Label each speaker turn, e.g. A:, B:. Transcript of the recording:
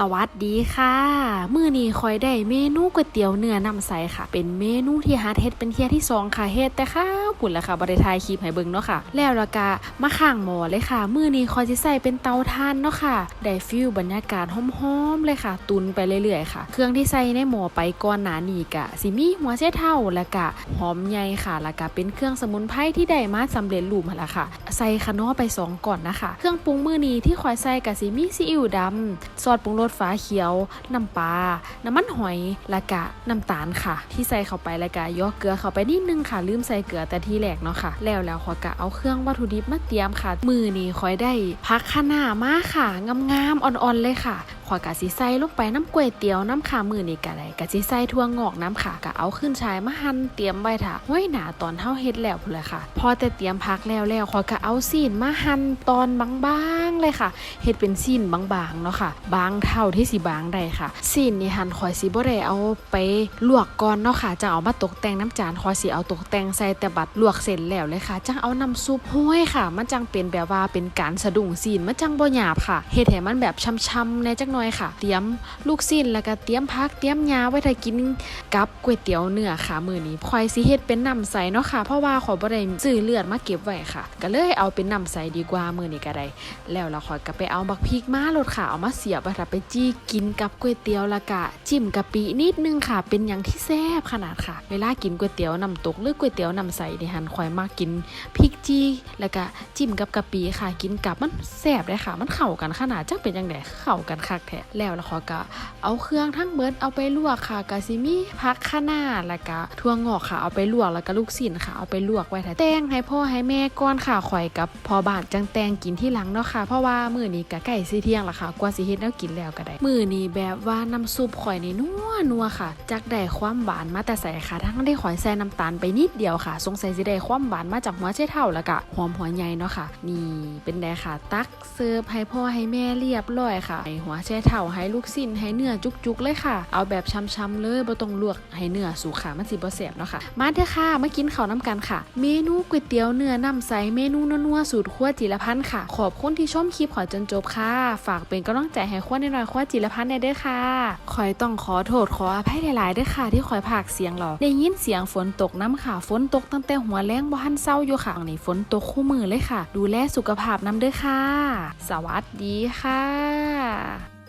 A: สวัสดีค่ะ มื้อนี้คอยได้เมนูก๋วยเตี๋ยวเนื้อน้ำใสค่ะ เป็นเมนูที่หาเฮ็ดเป็นเทียที่สองค่ะเฮ็ดแต่ข้าวปุ่นละค่ะบ่ได้ถ่ายคลิปให้เบิ่งเนาะค่ะ แล้วละกะมาข้างหม้อเลยค่ะ มื้อนี้คอยสิใส่เป็นเตาถ่านเนาะค่ะ ได้ฟิลบรรยากาศหอมๆเลยค่ะ ตุนไปเรื่อยๆค่ะ เครื่องที่ใส่ในหม้อไปก่อนหน้านี้กะสิมีหัวไชเท้าละกะหอมใหญ่ค่ะล้วก็เป็นเครื่องสมุนไพรที่ได้มาสำเร็จรูปหั่นล่ะค่ะ ใส่คะน้อไปสองก่อนนะคะ เครื่องปรุงมื้อนี้ที่คอยใส่กะสิมีซีอิ๊วดำซอสปรุงรสฟ้าเขียว น้ำปลา น้ำมันหอย และกะน้ำตาลค่ะ ที่ใส่เข้าไปและกะย่อเกลือเข้าไปนิดนึงค่ะ ลืมใส่เกลือแต่ที่แรกเนาะค่ะ แล้วแล้วขอกะเอาเครื่องวัตถุดิบมาเตรียมค่ะ มือนี้คอยได้พักขนามาค่ะงามๆอ่อนๆเลยค่ะ ขอยกะสิใส่ลงไปน้ำก๋วยเตี๋ยวน้ำขามือนี่กะได้กะสิใส่ทั่วงอกน้ำค่ะกะเอาขึ้นชายมาหั่นเตรียมไว้ค่ะห้วยหนาตอนเท่าเฮ็ดแล้วพุ่นเลยค่ะ พอแต่เตรียมพักแล้วแล้วขอยกะเอาซีนมาหั่นตอนบางๆเลยค่ะเฮ็ดเป็นซีนบางๆเนาะค่ะ บางเท่าที่สิบางได้ค่ะซีนนี่หั่นขอยสิบ่ได้เอาไปลวกก่อนเนาะค่ะจะเอามาตกแต่งน้ำจานขอยสิเอาตกแต่งใส่แต่บัดลวกเสร็จแล้วเลยค่ะจังเอาน้ำซุปห้วยค่ะ มันจังเป็นแบบว่าเป็นการสะดุ้งซีนมันจังบ่หยาบค่ะเฮ็ดให้มันแบบช่ำๆในจักหน่อยค่ะ เตรียมลูกซีนแล้วก็เตรียมพักเตรียมยาไว้ถ้ากินกับก๋วยเตี๋ยวเนื้อค่ะมื้อนี้คอยสิเฮ็ดเป็นน้ำใสเนาะค่ะ เพราะว่าขอยบ่ได้ซื้อเลือดมาเก็บไว้ค่ะ ก็เลยเอาเป็นน้ำใสดีกว่ามื้อนี้ก็ได้ แล้วเราขอยก็ไปเอาบักพริกมาลดค่ะ เอามาเสียบไว้ถ้าไปจี้กินกับก๋วยเตี๋ยวแล้วก็จิ้มกะปินิดนึงค่ะ เป็นอย่างที่แซ่บขนาดค่ะ เวลากินก๋วยเตี๋ยวน้ำตกหรือก๋วยเตี๋ยวน้ำใสนี่หันข่อยมากกินพริกจี้แล้วก็จิ้มกับกะปิค่ะ กินกับมันแซ่บเลยค่ะ มันเข้ากันขนาดจังเป็นจังไดเข้ากันคักแท้แล้วเราก็เอาเครื่องทั้งเบิดเอาไปลวกค่ะกะสิมีผักคะน้าแล้วก็ถั่วงอกค่ะเอาไปลวกแล้วก็ลูกศิลค่ะเอาไปลวกไว้ถ้าแตงให้พ่อให้แม่ก่อนค่ะข่อยกับพอบานจังแตงกินที่หลังเนาะค่ะ เพราะว่ามื้อนี้ก็ใกล้สิเที่ยงและค่ะกว่าสิเฮ็ดแนวกินแล้วก็ได้มื้อนี้แบบว่าน้ำซุปข่อยนี่นัวนัวค่ะจักได้ความหวานมาแต่ใส่ค่ะ ทั้งได้ข่อยใส่น้ำตาลไปนิดเดียวค่ะ สงสัยสิได้ความหวานมาจากหัวไชเท้าแล้วก็หอมหัวใหญ่เนาะค่ะ นี่เป็นไดค่ะ ตักเสิร์ฟให้พ่อให้แม่เรียบร้อยค่ะให้หัวไชเท้าให้ลูกสิ้นให้เนื้อจุกๆเลยค่ะ เอาแบบช้ำๆเลยบ่ต้องลวกให้เนื้อสุกค่ะมันสิบ่แซ่บเนาะค่ะ มาเถอะค่ะมากินข้าวน้ำกันค่ะ เมนูก๋วยเตี๋ยวเนื้อน้ำใสเมนูนัวๆสูตรครัวจิรพันธ์ค่ะ ขอบคุณที่ชมคลิปขอจนจบค่ะ ฝากเป็นกำลังใจให้ครัวในรอยครัวจิรพันธ์ได้ด้วยค่ะคอยต้องขอโทษขออภัยหลายๆด้วยค่ะ ที่คอยพากเสียงหรอกได้ยินเสียงฝนตกน้ำค่ะฝนตกตั้งแต่หัวแรงบ่ทันเศร้าอยู่ค่ะนี่ฝนตกคู่มือเลยค่ะ ดูแลสุขภาพน้ำด้วยค่ะ สวัสดีค่ะ